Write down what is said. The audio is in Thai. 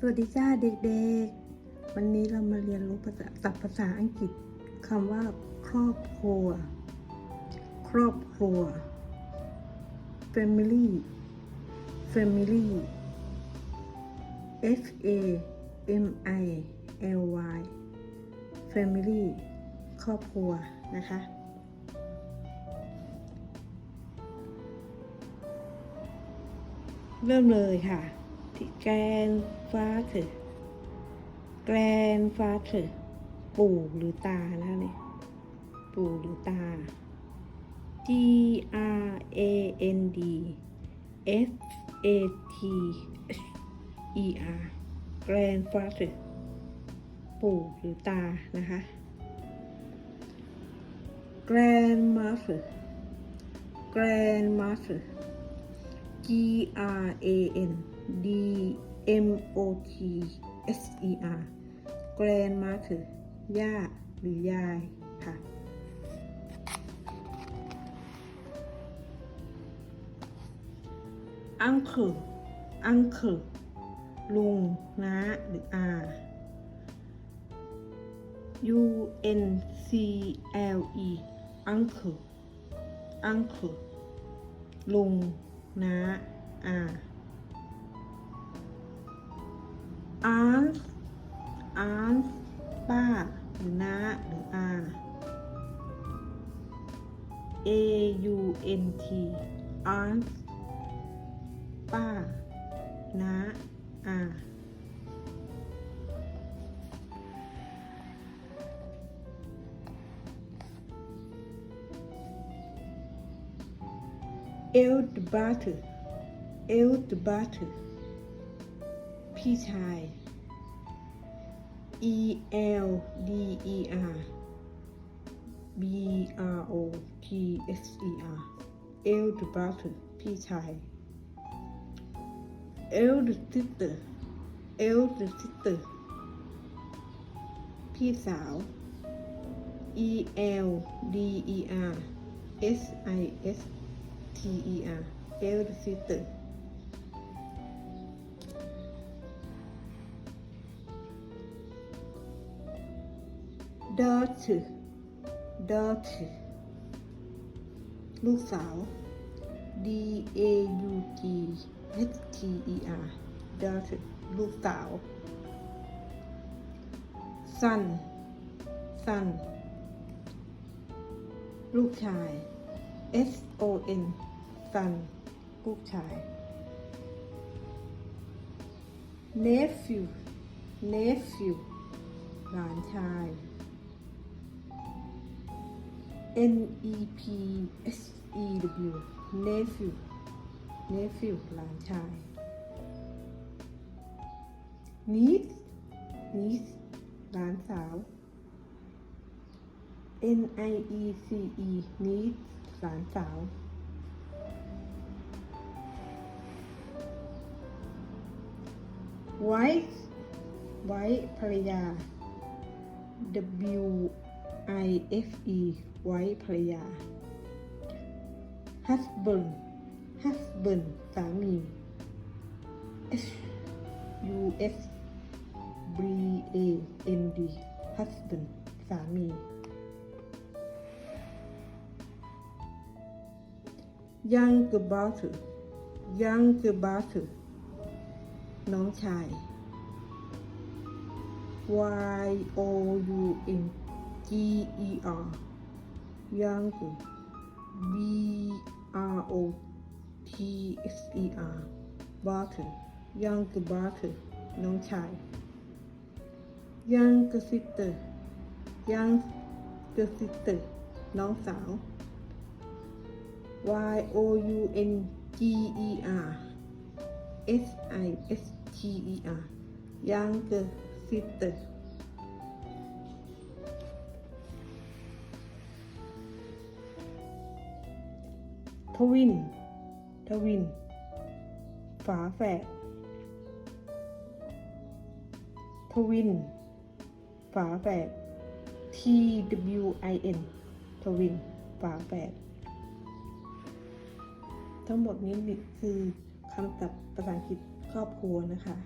สวัสดีจ้าเด็กๆ วันนี้เรามาเรียนรู้ภาษาศัพท์ภาษาอังกฤษคำว่า ครอบครัวครอบครัว family family f a m i l y family ครอบครัวนะคะ เริ่มเลยค่ะทแกนฟาเถอะแกรนฟาเถอปู่หรือตานวเนี่ยปู่หรือตา G R A N D F A T H E R grandfather ปู่หรือตานะคะ grandmother grandmother G R A N D M O T S E R Grandma คือ ย่าหรือยายค่ะอังเคิลอังคิลลุง น้าหรืออา U N C L E อังเคิลอังคิลลุง น้า อาอาร์สอาร์สป้าหรือน้าหรืออา A U N T อาร์สป้าน้าอาเอลดบัตเอลดบัตพี่ชาย E L D E R B R O T H E R L the brother พี่ชาย L the sister L the sister พี่สาว E L D E R S I S T E R L the sister dirt d ร์ t ลูกสาว d a u g h t e r d ร์ t ลูกสาว son son ลูกชาย S O N son ลูกชาย nephew nephew หลานชาย N E P S E W nephew nephew หลานชาย niece niece หลานสาว N I E C E niece หลานสาว wife wife ภรรยา W IFE ไว้ภรรยา husband husband สามี S U S B A N D husband สามี younger brother younger brother น้องชาย Y O U N G G E R ยางกู B R O T S E R บาร์คือยางกูบาร์คือน้องชายยางกูซิสเตอร์ยางกูซิสเตอร์น้องสาว Y O U N G E R S I S T E R ยังกูรซิสเตอร์ทวิน ทวิน ฝาแฝด ทวิน ฝาแฝด T W I N ทวิน ฝาแฝด ทั้งหมดนี้คือคำศัพท์ภาษาอังกฤษครอบครัวนะคะ